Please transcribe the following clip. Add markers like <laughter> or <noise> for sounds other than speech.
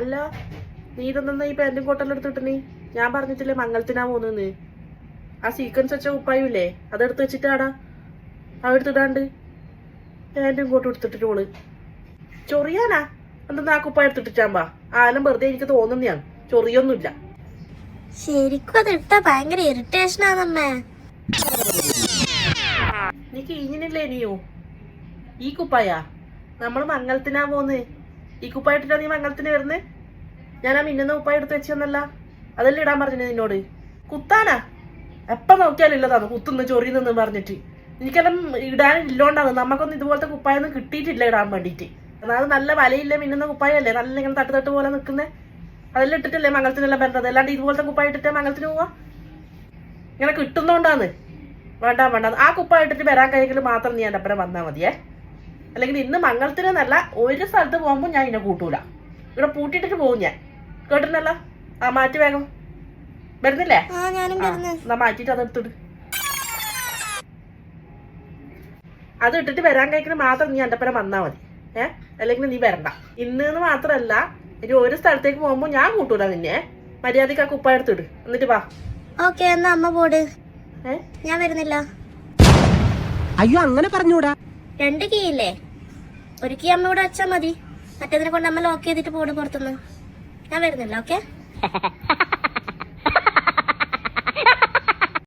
അല്ല നീ ഇതെന്നാ ഈ പാന്റും കോട്ടെല്ലാം എടുത്തിട്ട് നീ. ഞാൻ പറഞ്ഞിട്ടില്ലേ മംഗളത്തിനാ പോകുന്നെന്ന് ആ സീക്വൻസ് വെച്ച കുപ്പായില്ലേ അതെടുത്ത് വെച്ചിട്ടാടാ. അതെടുത്തിടാണ്ട് പാന്റും കോട്ടും എടുത്തിട്ടിട്ട് പോൾ ചൊറിയാനാ? എന്തെന്നാ ആ കുപ്പായ എടുത്തിട്ടാമ്പാ ആലും വെറുതെ എനിക്ക് തോന്നുന്നതാണ് ചൊറിയൊന്നുമില്ല. ശരിക്കും അത് ഇട്ട ഭയങ്കര ഇറിറ്റേഷൻ ആണമ്മേ നീ കിഴിഞ്ഞില്ലേ നീയോ? ഈ കുപ്പായ? നമ്മൾ മംഗളത്തിനാ പോന്ന്. ഈ കുപ്പായ ഇട്ടിട്ടാ നീ മംഗളത്തിന് വരുന്നത് ഞാൻ ആ മിന്നുന്ന കുപ്പായ എടുത്ത് വെച്ചെന്നല്ല അതല്ലേ ഇടാൻ പറഞ്ഞു നിന്നോട്? കുത്താനാ? എപ്പ നോക്കിയാലും ഇല്ലതാണ് കുത്തുന്നു ചൊറിയുന്നു പറഞ്ഞിട്ട്. എനിക്കെല്ലാം ഇടാൻ ഇല്ലോണ്ടാണ് നമുക്കൊന്നും ഇതുപോലത്തെ കുപ്പായൊന്നും കിട്ടിയിട്ടില്ല ഇടാൻ വേണ്ടിയിട്ട് അതായത് നല്ല വലയില്ല മിന്നുന്ന കുപ്പായല്ലേ? നല്ല ഇങ്ങനെ തട്ട് തട്ട് പോലെ നിൽക്കുന്നത് അതെല്ലാം ഇട്ടിട്ടല്ലേ മംഗളത്തിനെല്ലാം വരേണ്ടത് അല്ലാണ്ട് ഇതുപോലത്തെ കുപ്പായ ഇട്ടിട്ടേ മംഗളത്തിന് പോവാ? ഇങ്ങനെ കിട്ടുന്നോണ്ടാന്ന്. വേണ്ട വേണ്ട. ആ കുപ്പായ ഇട്ടിട്ട് വരാൻ കഴിയെങ്കിൽ മാത്രം നീ എന്റെ അപ്പനെ വന്നാൽ മതിയേ. അല്ലെങ്കിൽ ഇന്ന് മംഗളത്തിന് എന്നല്ല ഒരു സ്ഥലത്ത് പോകുമ്പോൾ ഞാൻ ഇന്നെ കൂട്ടൂല. ഇവിടെ പൂട്ടിയിട്ടിട്ട് പോകും ഞാൻ. കേട്ടിട്ടുണ്ടല്ലോ? ആ മാറ്റി വേഗം. വരുന്നില്ലേ? എന്നാ മാറ്റിട്ട് അത് എടുത്തിട്ട് അത് ഇട്ടിട്ട് വരാൻ കഴിക്കുന്ന മാത്രം നീ എന്റെ പേരെ വന്നാൽ മതി. ഏ? അല്ലെങ്കിൽ നീ വരണ്ട. ഇന്ന് എന്ന് മാത്രമല്ല ഇനി ഒരു സ്ഥലത്തേക്ക് പോകുമ്പോൾ ഞാൻ കൂട്ടൂല നിന്നെ. മര്യാദയ്ക്ക് ആ കുപ്പ എടുത്തിട്ട് എന്നിട്ട് വാ. ഓക്കെ എന്നാ അമ്മ പോട്. ഞാൻ വരുന്നില്ല. അയ്യോ അങ്ങനെ പറഞ്ഞൂടാ. രണ്ട് കീ ഇല്ലേ? ഒരു കീ അമ്മ ഇവിടെ വെച്ചാ മതി. മറ്റേതിനെ കൊണ്ട് അമ്മ ലോക്ക് ചെയ്തിട്ട് പോണ് പുറത്തുനിന്ന് ഞാൻ വരുന്നില്ല ഓക്കെ <laughs>